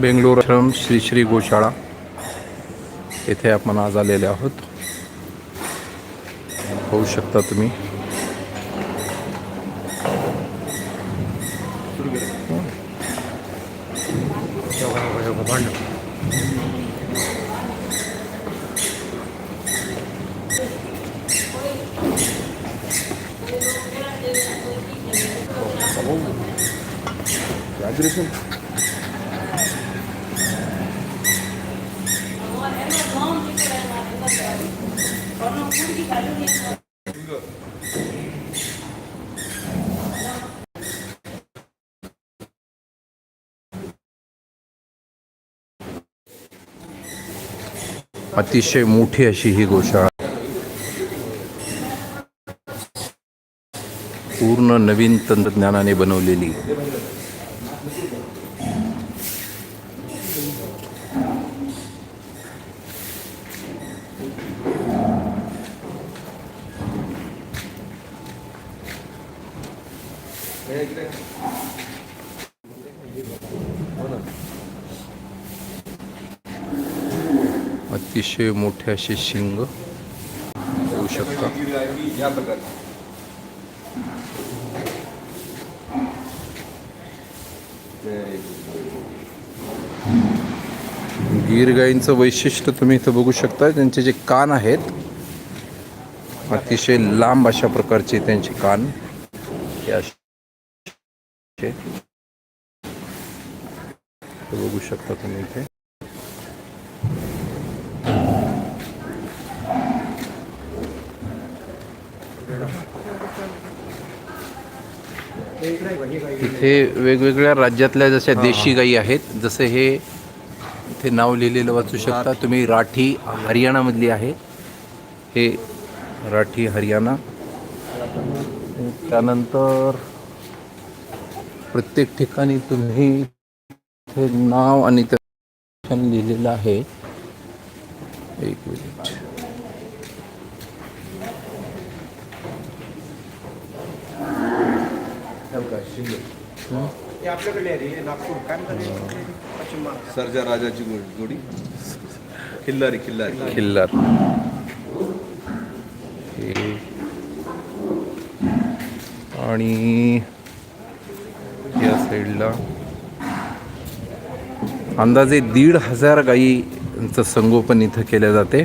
बेंगलोर आश्रम श्री श्री गोशाळा येथे आपण आज आलेले आहोत होऊ शकता तुम्ही अतिशय मोठी अशी ही गोशाळा. पूर्ण नवीन तंत्रज्ञानाने बनवलेली. अतिशय मोठे असे शिंग होऊ शकता. या प्रकारची गीर वैशिष्ट्य तुम्ही इथं बघू शकता त्यांचे जे कान आहेत अतिशय लांब अशा प्रकारचे त्यांचे कान या बघू शकता तुम्ही इथे इथे वेगवेगळ्या राज्यातल्या जशा देशी गायी आहेत जसे हे इथे नाव लिहिलेलं वाचू शकता. तुम्ही राठी हरियाणामधली आहे. हे राठी हरियाणा. त्यानंतर प्रत्येक ठिकाणी तुम्ही इथे नाव आणि त्या ठिकाणी लिहिलेलं आहे. एक मिनिट हे आपल्याकडे आहे रे नागपूर. काय म्हणतात हे? पश्चिम महाराष्ट्र सरजा राजाची जोडी? खिल्लारी खिल्लारी. किल्लार हे. आणि या साईडला अंदाजे दीड हजार गायींचं संगोपन इथं केलं जाते.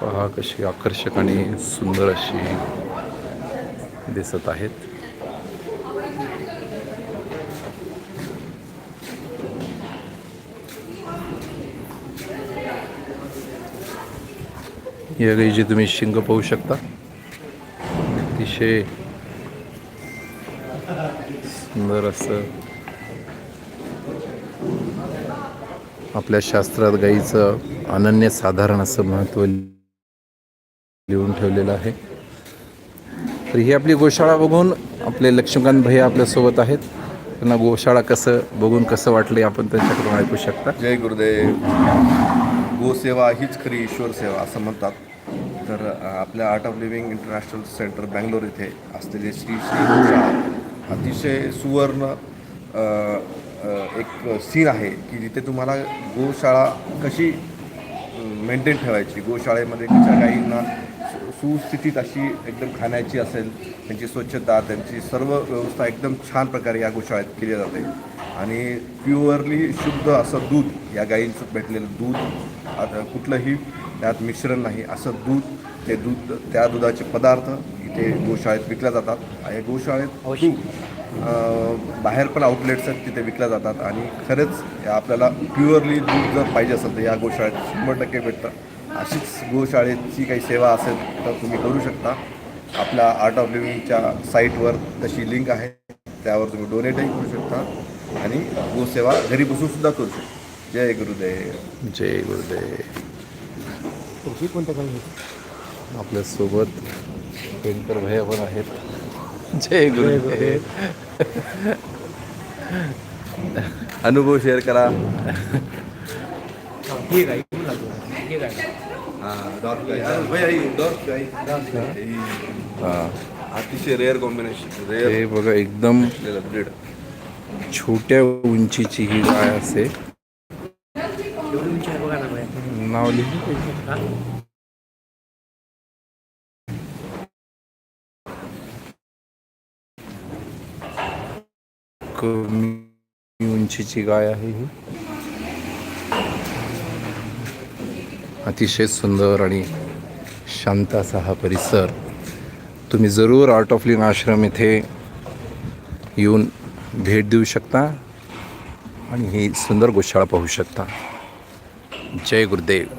पहा कशी आकर्षक आणि सुंदर अशी दिसत आहेत. या जे तुम्ही शिंग पाहू शकता अतिशय सुंदर असं आपल्या शास्त्रात गाईचं अनन्य साधारण असं महत्त्व लिहून ठेवलेलं आहे. तर ही आपली गोशाळा बघून आपले लक्ष्मीकांत भैया आपल्यासोबत आहेत. त्यांना गोशाळा कसं बघून कसं वाटलं आपण त्यांच्याकडून ऐकू शकता. जय गुरुदेव. गोसेवा हीच खरी ईश्वर सेवा असं म्हणतात. तर आपल्या art of living international centre Bangalore इथे असलेले श्री श्री अतिशय सुवर्ण एक सीन आहे की जिथे तुम्हाला गोशाळा कशी मेंटेन ठेवायची. गोशाळेमध्ये तिच्या गाईंना सु- सुस्थितीत अशी एकदम खाण्याची असेल त्यांची स्वच्छता त्यांची सर्व व्यवस्था एकदम छान प्रकारे या गोशाळेत केली जाते. आणि प्युअरली शुद्ध असं दूध या गाईंचं भेटलेलं दूध आता कुठलंही त्यात मिश्रण नाही. असं दूध ते दूध त्या दुधाचे पदार्थ इथे गोशाळेत विकल्या जातात. या गोशाळेत दूध बाहेर पण आउटलेट्स आहेत तिथे विकल्या जातात. आणि खरंच या आपल्याला प्युअरली दूध जर पाहिजे असेल तर या गोशाळेत शंभर टक्के भेटतं. अशीच गोशाळेची काही सेवा असेल तर तुम्ही करू शकता. आपल्या आर्ट ऑफ लिव्हिंगच्या साईटवर तशी लिंक आहे. त्यावर तुम्ही डोनेटही करू शकता. आणि गोसेवा घरी बसून सुद्धा करू शकता. जय गुरुदेव. जय गुरुदेव. कोणत्या कमी होती आपल्यासोबत पेंटर भैया पण आहेत. जय गुरुदेव. अनुभव शेअर करा. ठीक आहे हां अतिशय रेअर कॉम्बिनेशन रेअर ते बघा एकदम छोट्या उंचीची ही गाय असते एवढी बघा ना. नाव लिहिलं? कमी उंचीची गाय आहे ही अतिशय सुंदर आणि शांत असा हा परिसर तुम्ही जरूर आर्ट ऑफ लिव्हिंग आश्रम इथे येऊन भेट देऊ शकता आणि ही सुंदर गोशाळा पाहू शकता. जय गुरुदेव.